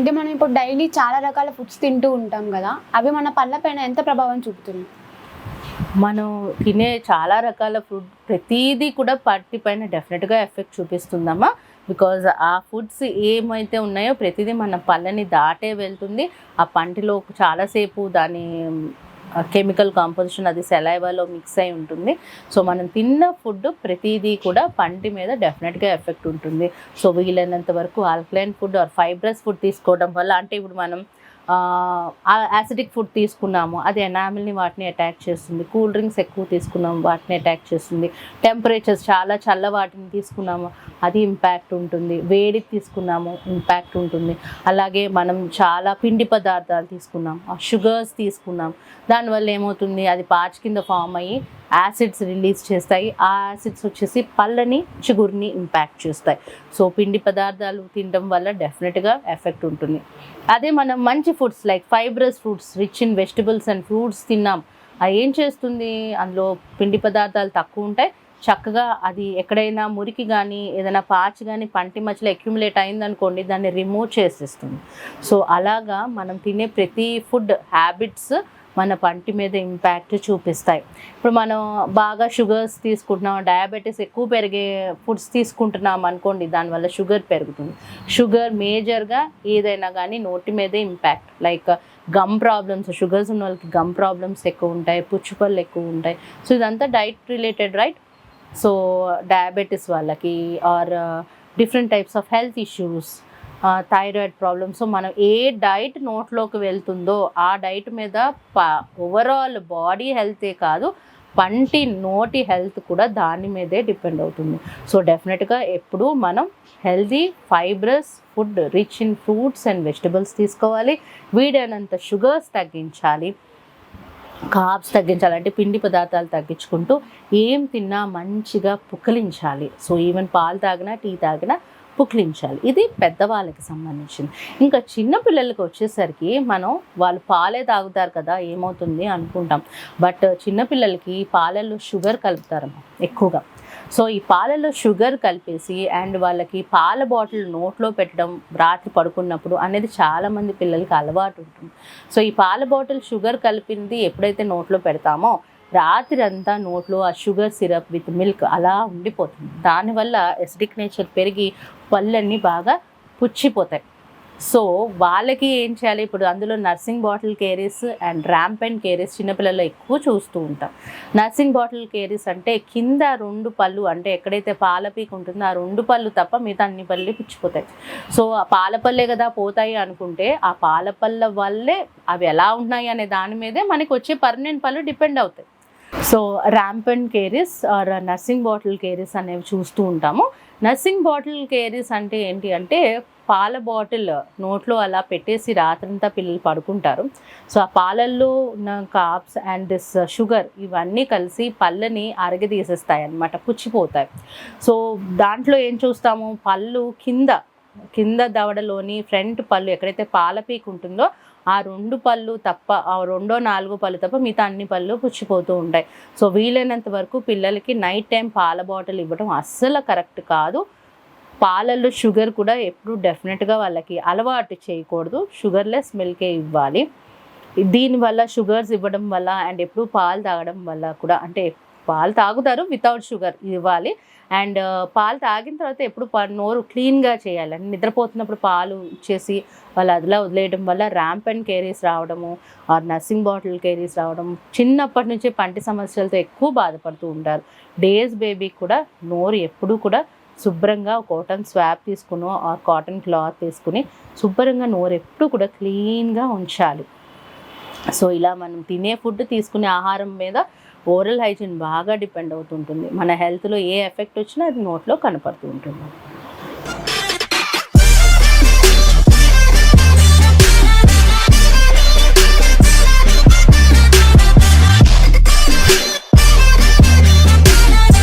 అంటే మనం ఇప్పుడు డైలీ చాలా రకాల ఫుడ్స్ తింటూ ఉంటాం కదా అవి మన పళ్ళ పైన ఎంత ప్రభావం చూపుతుంది మనం తినే చాలా రకాల ఫుడ్ ప్రతిదీ కూడా పట్టి పైన డెఫినెట్గా ఎఫెక్ట్ చూపిస్తుందమ్మా. బికాజ్ ఆ ఫుడ్స్ ఏమైతే ఉన్నాయో ప్రతిదీ మన పళ్ళని దాటే వెళ్తుంది. ఆ పంటిలో చాలాసేపు దాని కెమికల్ కాంపోజిషన్ అది సెలైవాలో మిక్స్ అయి ఉంటుంది. సో మనం తిన్న ఫుడ్ ప్రతిదీ కూడా పంటి మీద డెఫినెట్గా ఎఫెక్ట్ ఉంటుంది. సో వీలైనంత వరకు alkaline food or fibrous food తీసుకోవడం వల్ల అంటే ఇప్పుడు మనం యాసిడిక్ ఫుడ్ తీసుకున్నాము. అది ఎనామిల్ని వాటిని అటాక్ చేస్తుంది. కూల్ డ్రింక్స్ ఎక్కువ తీసుకున్నాము వాటిని అటాక్ చేస్తుంది. టెంపరేచర్స్ చాలా చల్ల వాటిని తీసుకున్నాము. అది ఇంపాక్ట్ ఉంటుంది. వేడి తీసుకున్నాము ఇంపాక్ట్ ఉంటుంది. అలాగే మనం చాలా పిండి పదార్థాలు తీసుకున్నాం షుగర్స్ తీసుకున్నాం దానివల్ల ఏమవుతుంది? అది పాచి కింద ఫామ్ అయ్యి యాసిడ్స్ రిలీజ్ చేస్తాయి. ఆ యాసిడ్స్ వచ్చేసి పళ్ళని చిగురిని ఇంపాక్ట్ చేస్తాయి. సో పిండి పదార్థాలు తినడం వల్ల డెఫినెట్గా ఎఫెక్ట్ ఉంటుంది. అదే మనం మంచి foods like fibrous fruits rich in vegetables and fruits తిన్నాం. అది ఏం చేస్తుంది? అందులో పిండి పదార్థాలు తక్కువ ఉంటాయి. చక్కగా అది ఎక్కడైనా మురికి కానీ ఏదైనా పాచి కానీ పంటి మధ్యలో అక్యుములేట్ అయిందనుకోండి దాన్ని రిమూవ్ చేసేస్తుంది. సో అలాగా మనం తినే ప్రతి ఫుడ్ హ్యాబిట్స్ మన పంటి మీద ఇంపాక్ట్ చూపిస్తాయి. ఇప్పుడు మనం బాగా షుగర్స్ తీసుకుంటున్నాం డయాబెటీస్ ఎక్కువ పెరిగే ఫుడ్స్ తీసుకుంటున్నాం అనుకోండి దానివల్ల షుగర్ పెరుగుతుంది. షుగర్ మేజర్గా ఏదైనా కానీ నోటి మీదే impact like gum problems sugars ఉన్న వాళ్ళకి గమ్ ప్రాబ్లమ్స్ ఎక్కువ ఉంటాయి పుచ్చుపళ్ళు ఎక్కువ ఉంటాయి. సో ఇదంతా diet related right so diabetes వాళ్ళకి or different types of health issues thyroid problems so మనం ఏ డైట్ నోట్లోకి వెళ్తుందో ఆ డైట్ మీద ఓవరాల్ బాడీ హెల్తే కాదు పంటి నోటి హెల్త్ కూడా దాని మీదే డిపెండ్ అవుతుంది. సో డెఫినెట్గా ఎప్పుడు మనం healthy fibrous food rich in fruits and vegetables తీసుకోవాలి. వీడైనంత షుగర్స్ తగ్గించాలి. కాబ్స్ తగ్గించాలి. అంటే పిండి పదార్థాలు తగ్గించుకుంటూ ఏం తిన్నా మంచిగా పుకలించాలి. సో ఈవెన్ పాలు తాగినా టీ తాగినా పుక్లించాలి ఇది పెద్దవాళ్ళకి సంబంధించింది. ఇంకా చిన్న పిల్లలకి వచ్చేసరికి మనం వాళ్ళు పాలే తాగుతారు కదా ఏమవుతుంది అనుకుంటాం. బట్ చిన్నపిల్లలకి పాలల్లో షుగర్ కలుపుతారమ్మా ఎక్కువగా. సో ఈ పాలలో షుగర్ కలిపేసి అండ్ వాళ్ళకి పాల బాటిల్ నోట్లో పెట్టడం రాత్రి పడుకున్నప్పుడు అనేది చాలామంది పిల్లలకి అలవాటు ఉంటుంది. సో ఈ పాల బాటిల్ షుగర్ కలిపింది ఎప్పుడైతే నోట్లో పెడతామో రాత్రి అంతా నోట్లో ఆ షుగర్ సిరప్ విత్ మిల్క్ అలా ఉండిపోతుంది. దానివల్ల ఎసిడిక్ నేచర్ పెరిగి పళ్ళన్నీ బాగా పుచ్చిపోతాయి. సో వాళ్ళకి ఏం చేయాలి? ఇప్పుడు అందులో nursing bottle caries and ramp and caries చిన్నపిల్లలు ఎక్కువ చూస్తూ ఉంటాం. నర్సింగ్ బాటిల్ కేరీస్ అంటే కింద రెండు పళ్ళు అంటే ఎక్కడైతే పాల పీక ఉంటుందో ఆ రెండు పళ్ళు తప్ప మిగతా అన్ని పళ్ళే పుచ్చిపోతాయి. సో ఆ పాల పళ్ళే కదా పోతాయి అనుకుంటే ఆ పాల పళ్ళ వల్లే అవి ఎలా ఉన్నాయి అనే దాని మీదే మనకి వచ్చే పర్మనెంట్ పళ్ళు డిపెండ్ అవుతాయి. So rampant caries or nursing bottle caries అనేవి చూస్తూ ఉంటాము. నర్సింగ్ బాటిల్ కేరీస్ అంటే ఏంటి అంటే పాల బాటిల్ నోట్లో అలా పెట్టేసి రాత్రంతా పిల్లలు పడుకుంటారు. సో ఆ పాలల్లో ఉన్న కాప్స్ అండ్ దిస్ షుగర్ ఇవన్నీ కలిసి పళ్ళని అరగదీసేస్తాయి అన్నమాట పుచ్చిపోతాయి. సో దాంట్లో ఏం చూస్తాము? పళ్ళు కింద కింద దవడలోని ఫ్రంట్ పళ్ళు ఎక్కడైతే పాల పీక్ ఉంటుందో ఆ రెండు పళ్ళు తప్ప ఆ రెండో నాలుగో పళ్ళు తప్ప మిగతా అన్ని పళ్ళు పుచ్చిపోతూ ఉంటాయి. సో వీలైనంత వరకు పిల్లలకి నైట్ టైం పాల బాటిల్ ఇవ్వడం అస్సలు కరెక్ట్ కాదు. పాలల్లో షుగర్ కూడా ఎప్పుడు డెఫినెట్గా వాళ్ళకి అలవాటు చేయకూడదు. షుగర్లెస్ మిల్కే ఇవ్వాలి. దీనివల్ల షుగర్స్ ఇవ్వడం వల్ల అండ్ ఎప్పుడు పాలు తాగడం వల్ల కూడా అంటే పాలు తాగుతారు వితౌట్ షుగర్ ఇవ్వాలి. అండ్ uh, పాలు తాగిన తర్వాత ఎప్పుడు ప- నోరు క్లీన్గా చేయాలి. అంటే నిద్రపోతున్నప్పుడు పాలు ఇచ్చేసి వాళ్ళు అదిలా వదిలేయడం వల్ల ర్యాంప్ అండ్ కేరీస్ రావడము ఆర్ నర్సింగ్ బాటిల్ కేరీస్ రావడం చిన్నప్పటి నుంచి పంటి సమస్యలతో ఎక్కువ బాధపడుతూ ఉంటారు. డేస్ బేబీకి కూడా నోరు ఎప్పుడూ కూడా శుభ్రంగా కాటన్ స్వాబ్ తీసుకుని ఆర్ కాటన్ క్లాత్ తీసుకుని శుభ్రంగా నోరు ఎప్పుడు కూడా క్లీన్గా ఉంచాలి. సో ఇలా మనం తినే ఫుడ్ తీసుకునే ఆహారం మీద ఓరల్ హైజీన్ బాగా డిపెండ్ అవుతుంటుంది. మన హెల్త్లో ఏ ఎఫెక్ట్ వచ్చినా అది నోట్లో కనపడుతూ ఉంటుంది.